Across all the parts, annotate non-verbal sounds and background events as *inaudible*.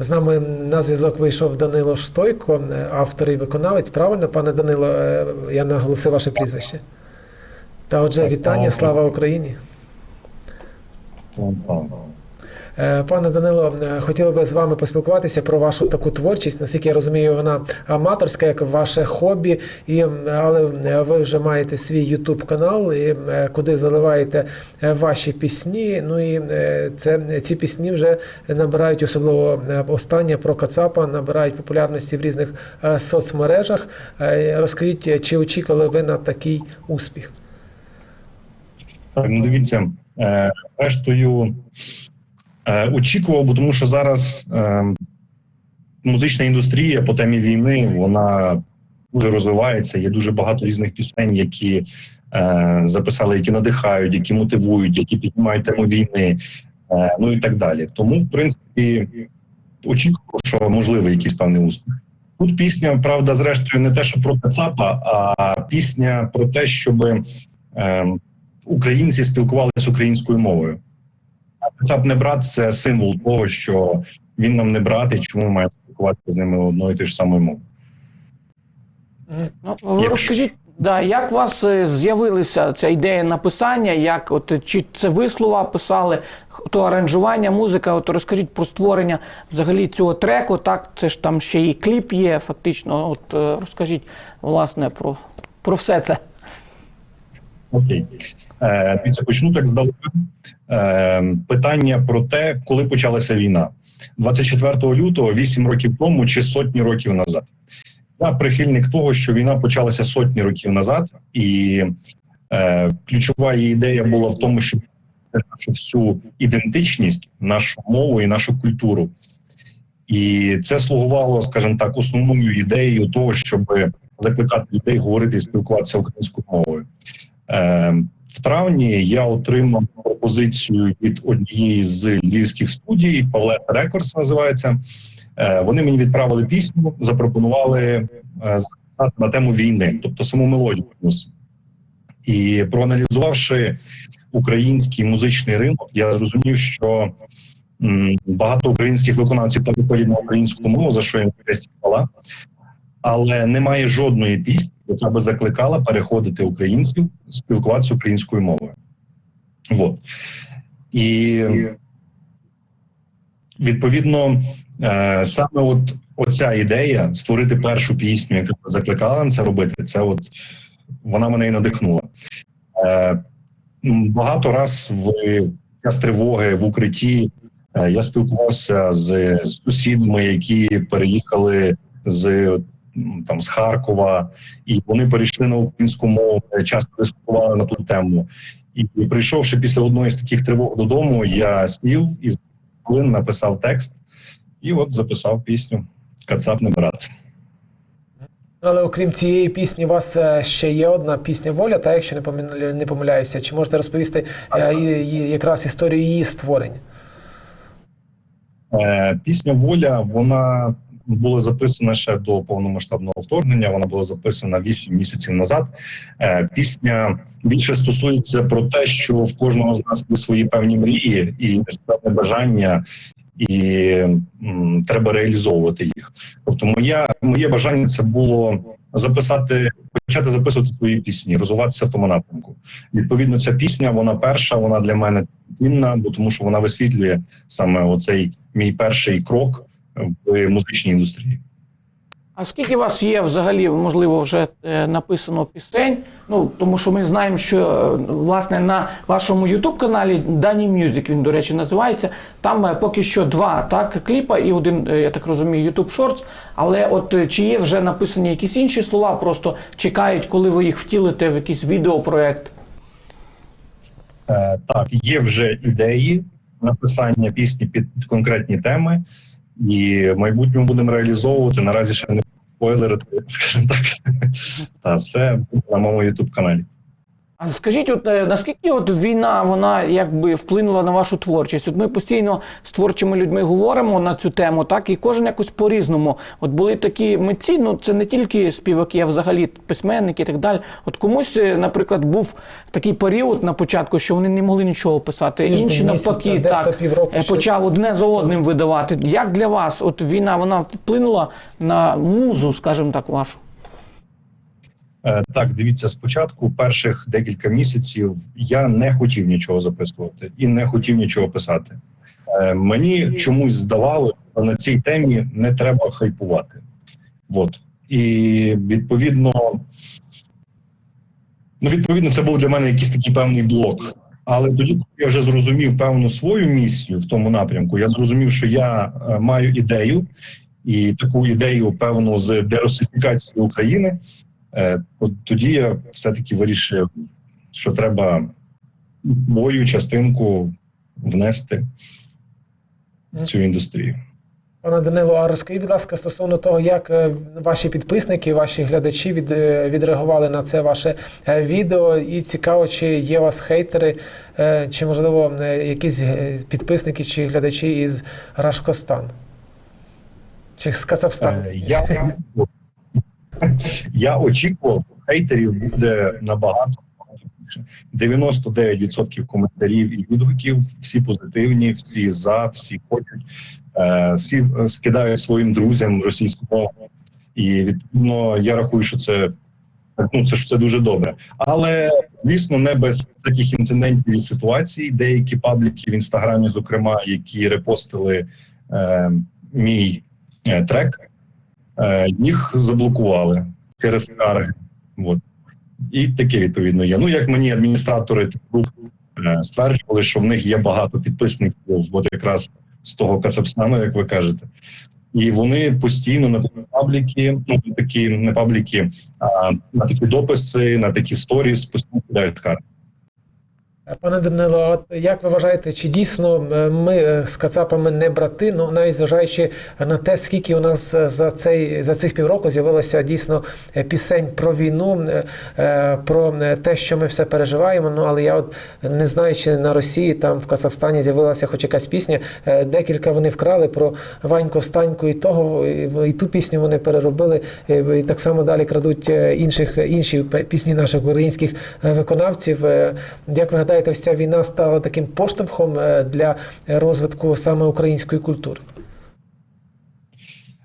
З нами на зв'язок вийшов Данило Штойко, е, автор і виконавець. Правильно, пане Данило, е, я наголосив ваше прізвище. Та отже, вітання, слава Україні. Е, Пане Данило, е, хотіли би з вами поспілкуватися про вашу таку творчість. Наскільки я розумію, вона аматорська, як ваше хобі, і, але е, ви вже маєте свій YouTube канал, і, куди заливаєте ваші пісні. Ну і це ці пісні вже набирають особливо остання про Кацапа, набирають популярності в різних соцмережах. Розкажіть, чи очікували ви на такий успіх? Так, ну дивіться, е, е, очікував, бо тому що зараз е, музична індустрія по темі війни вона дуже розвивається. Є дуже багато різних пісень, які е, записали, які надихають, які мотивують, які піднімають тему війни, е, ну і так далі. Тому, в принципі, очікував, що можливий якийсь певний успіх. Тут пісня, правда, зрештою, не те, що про Кацапа, а пісня про те, щоб е, українці спілкувалися українською мовою. Кацап не брат це символ того, що він нам не брат, і чому ми маємо спілкуватися з ними одною і тією ж самою мовою. Ну, ви Якщо- розкажіть, да, як у вас е, з'явилася ця ідея написання? Як от е, чи це ви слова писали, то аранжування, музика? От розкажіть про створення взагалі цього треку. Так, це ж там ще і кліп є, фактично. От е, розкажіть власне про, про все це. Окей. Е, дивіться, почну так здалека. Е, питання про те, коли почалася війна. 24 лютого, 8 років тому чи сотні років назад. Я прихильник того, що війна почалася сотні років назад, і е, ключова її ідея була в тому, щоб нашу всю ідентичність, нашу мову і нашу культуру. І це слугувало, скажімо так, основною ідеєю того, щоб закликати людей говорити і спілкуватися українською мовою. Е, в травні я отримав пропозицію від однієї з львівських студій, Palette Records називається. Е, вони мені відправили пісню, запропонували е, записати на тему війни, тобто саму мелодію. І проаналізувавши український музичний ринок, я зрозумів, що багато українських виконавців переходять на українську мову, за що їм хвала, але немає жодної пісні, яка би закликала переходити українців спілкуватися українською мовою. Вот. І відповідно е, саме от оця ідея створити першу пісню, яка закликала на це робити, це от вона мене і надихнула. Е, багато раз в час тривоги в укритті е, я спілкувався з, сусідами, які переїхали з там з Харкова, і вони перейшли на українську мову, е, часто дискутували на ту тему. І прийшовши після одної з таких тривог додому, я сів і хвилин написав текст, і от записав пісню Кацап не брат. Але окрім цієї пісні, у вас е, ще є одна пісня воля, та якщо не не помиляюся, чи можете розповісти е, якраз історію її створення? Пісня Воля вона була записана ще до повномасштабного вторгнення. Вона була записана 8 місяців назад. Е, Пісня більше стосується про те, що в кожного з нас є свої певні мрії і нескладне бажання, і м, треба реалізовувати їх. Тобто, моя моє бажання це було записати, почати записувати свої пісні, розвиватися в тому напрямку. Відповідно, ця пісня вона перша, вона для мене цінна, бо тому що вона висвітлює саме оцей мій перший крок в музичній індустрії. А скільки у вас є взагалі, можливо, вже е, написано пісень? Ну тому що ми знаємо, що е, власне на вашому youtube каналі Дані Music, він, до речі, називається. Там е, поки що два так кліпа і один, я так розумію, YouTube Shorts. Але от чи є вже написані якісь інші слова, просто чекають, коли ви їх втілите в якийсь відеопроект? Так, є вже ідеї написання пісні під конкретні теми, і в майбутньому будемо реалізовувати. Наразі ще не спойлерити, скажімо так. *laughs* Та все на моєму youtube каналі. А скажіть, от е, наскільки от війна вона якби вплинула на вашу творчість? От ми постійно з творчими людьми говоримо на цю тему, так і кожен якось по-різному. От були такі митці, ну це не тільки співаки, а взагалі письменники і так далі. От комусь, е, наприклад, був такий період на початку, що вони не могли нічого писати. Тиждень, Інші місяць, навпаки, а так півроку е, почав одне за одним видавати. Як для вас, от війна вона вплинула на музу, скажімо так, вашу? Е, Так, дивіться, спочатку перших декілька місяців я не хотів нічого записувати і не хотів нічого писати. Е, Мені чомусь здавалося, що на цій темі не треба хайпувати. От. І відповідно, ну, відповідно, це був для мене якийсь такий певний блок. Але тоді, коли я вже зрозумів певну свою місію в тому напрямку, я зрозумів, що я е, маю ідею, і таку ідею, певну, з дерусифікації України. Е, от тоді я все-таки вирішив, що треба свою частинку внести в цю індустрію. Пане Данило, а розкажіть, будь ласка, стосовно того, як е, ваші підписники, ваші глядачі від, е, відреагували на це ваше відео, і цікаво, чи є у вас хейтери, чи можливо якісь підписники чи глядачі із Рашкостану? Чи з Кацапстану? Е, Я, я очікував, що хейтерів буде набагато більше. 99% коментарів і відгуків, всі позитивні, всі за, всі хочуть, Е, всі е, скидають своїм друзям російську мову. І відповідно я рахую, що це ну це ж це дуже добре. Але звісно, не без таких інцидентів і ситуацій. Деякі пабліки в інстаграмі, зокрема, які репостили е, мій е, трек, їх заблокували через скарги. От. І таке відповідно є. Ну як мені адміністратори груп е, стверджували, що в них є багато підписників, от якраз з того Казахстану, як ви кажете. І вони постійно на пабліки, ну такі не пабліки, а на такі дописи, на такі сторіс постійно кидають скарги. Пане Данило, от як ви вважаєте, чи дійсно е, ми е, з Кацапами не брати? Ну навіть зважаючи на те, скільки у нас е, за цей за цих півроку з'явилося дійсно пісень про війну, про те, що ми все переживаємо. Ну але я от не знаю, чи на Росії там в Казахстані з'явилася хоч якась пісня. Декілька вони вкрали про Ваньку Встаньку і того, і, ту пісню вони переробили. І так само далі крадуть інших інші пісні наших українських виконавців. Як ви гадаєте, ось ця війна стала таким поштовхом е, для розвитку саме української культури?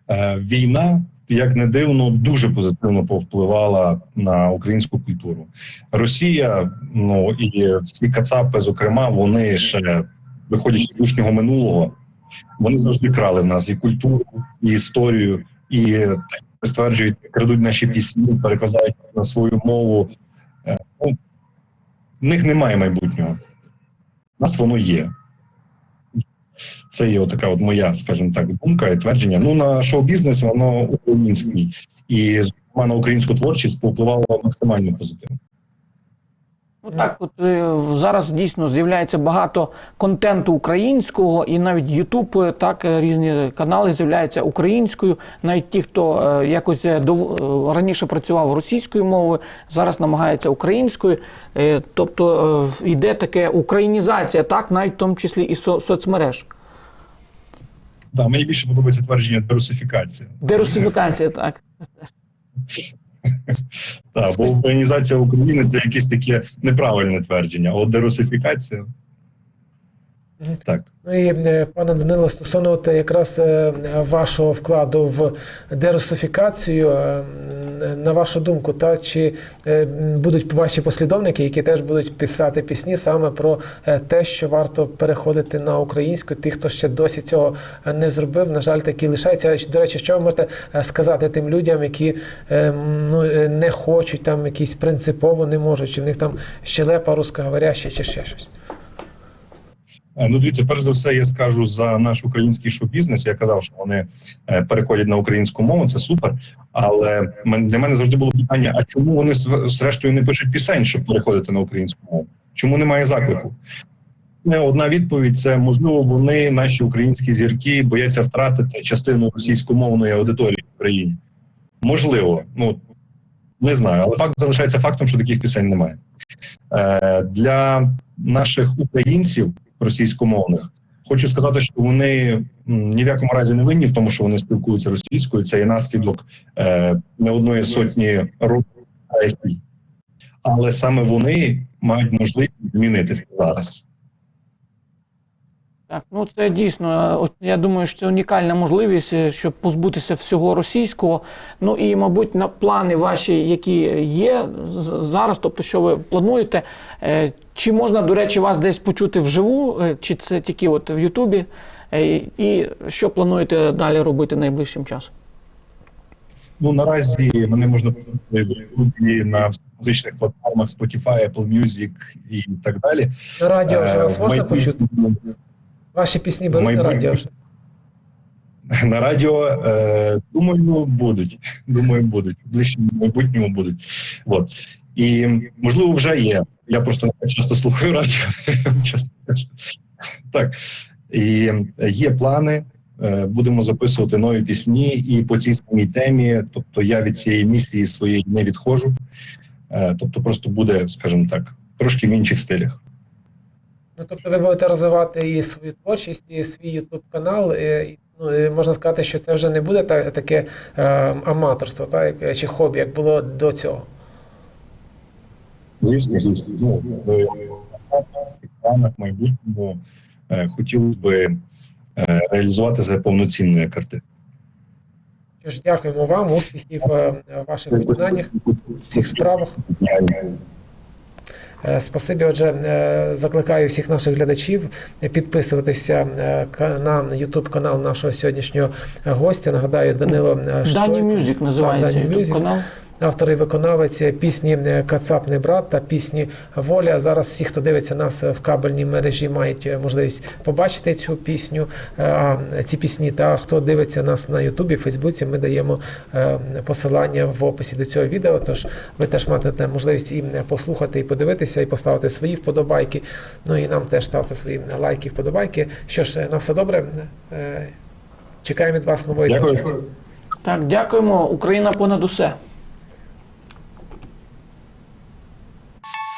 Е, Війна, як не дивно, дуже позитивно повпливала на українську культуру. Росія, ну і всі кацапи, зокрема, вони ще виходячи з їхнього минулого, вони завжди крали в нас і культуру, і історію, і стверджують, крадуть наші пісні, перекладають на свою мову. Е, Ну, в них немає майбутнього. У нас воно є. Це є така от моя, скажімо так, думка і твердження. Ну на шоу-бізнес воно український, і зокрема на українську творчість повпливало максимально позитивно. Ну так, от е, зараз дійсно з'являється багато контенту українського, і навіть Ютуб, е, так е, різні канали з'являються українською. Навіть ті, хто е, якось е, е, раніше працював російською мовою, зараз намагається українською. Е, Тобто е, йде таке українізація, так, навіть в тому числі і со- соцмереж. Да, мені більше подобається твердження дерусифікація. Дерусифікація, так. *laughs* Так, бо українізація України це якесь таке неправильне твердження. От дерусифікація. Так. Ну і е, пане Данило, стосовно якраз е, вашого вкладу в дерусифікацію, е, на вашу думку, та чи будуть ваші послідовники, які теж будуть писати пісні саме про те, що варто переходити на українську, тих, хто ще досі цього не зробив, на жаль, такі лишаються. До речі, що ви можете сказати тим людям, які ну, не хочуть там якісь принципово не можуть, чи в них там щелепа рускоговоряща, чи ще щось. Е, Ну, дивіться, перш за все, я скажу за наш український шоу-бізнес. Я казав, що вони е, переходять на українську мову, це супер. Але для мене завжди було питання: а чому вони зрештою не пишуть пісень, щоб переходити на українську мову? Чому немає заклику? Одна відповідь це можливо, вони, наші українські зірки, бояться втратити частину російськомовної аудиторії в Україні. Можливо, ну не знаю, але факт залишається фактом, що таких пісень немає. Е, Для наших українців російськомовних хочу сказати, що вони ні в якому разі не винні в тому, що вони спілкуються російською. Це є наслідок е, не одної сотні років. але саме вони мають можливість змінити це зараз. Так, ну це дійсно. е, От я думаю, що це унікальна можливість, е, щоб позбутися всього російського. Ну і, мабуть, на плани ваші, які є зараз, тобто, що ви плануєте, е, чи можна, до речі, вас десь почути вживу, е, чи це тільки от в Ютубі? Е, І що плануєте далі робити найближчим часом? Ну наразі мене можна почути в Ютубі на всіх музичних платформах Spotify, Apple Music і так далі. На радіо вже Е, вас можна майбутньому- почути? Ваші пісні беруть на радіо вже. *laughs* На радіо е, думаю, будуть. Думаю, будуть. В ближчому майбутньому будуть. От. І можливо, вже є. Я просто часто слухаю радіо. *laughs* кажучи. Так. І є плани. е, Будемо записувати нові пісні і по цій самій темі. Тобто я від цієї місії своєї не відходжу. Е, Тобто, просто буде, скажімо так, трошки в інших стилях. Ну, тобто ви будете розвивати і свою творчість, і свій YouTube канал. Ну, можна сказати, що це вже не буде та, таке е, аматорство, так, чи хобі, як було до цього. Звісно, звісно. Ну, в планах в майбутньому е, хотілося би е, реалізувати себе повноцінно як артист. Що дякуємо вам, успіхів е, в ваших виконаннях, всіх справах. Е, Спасибі. Отже, е, закликаю всіх наших глядачів підписуватися е, на YouTube канал нашого сьогоднішнього гостя. Нагадаю, Данило е, Дані Мюзик називається YouTube канал. Автор і виконавець пісні е, Кацапний брат та пісні Воля. Зараз всі, хто дивиться нас в кабельній мережі, мають е, можливість побачити цю пісню, е, а, ці пісні. Та хто дивиться нас на Ютубі, Фейсбуці, ми даємо посилання в описі до цього відео. Тож ви теж матимете можливість і послухати, і подивитися, і поставити свої вподобайки. Ну і нам теж ставте свої лайки, вподобайки. Що ж, на все добре. Чекаємо від вас нової Дякую. творчості. Так, дякуємо. Україна понад усе.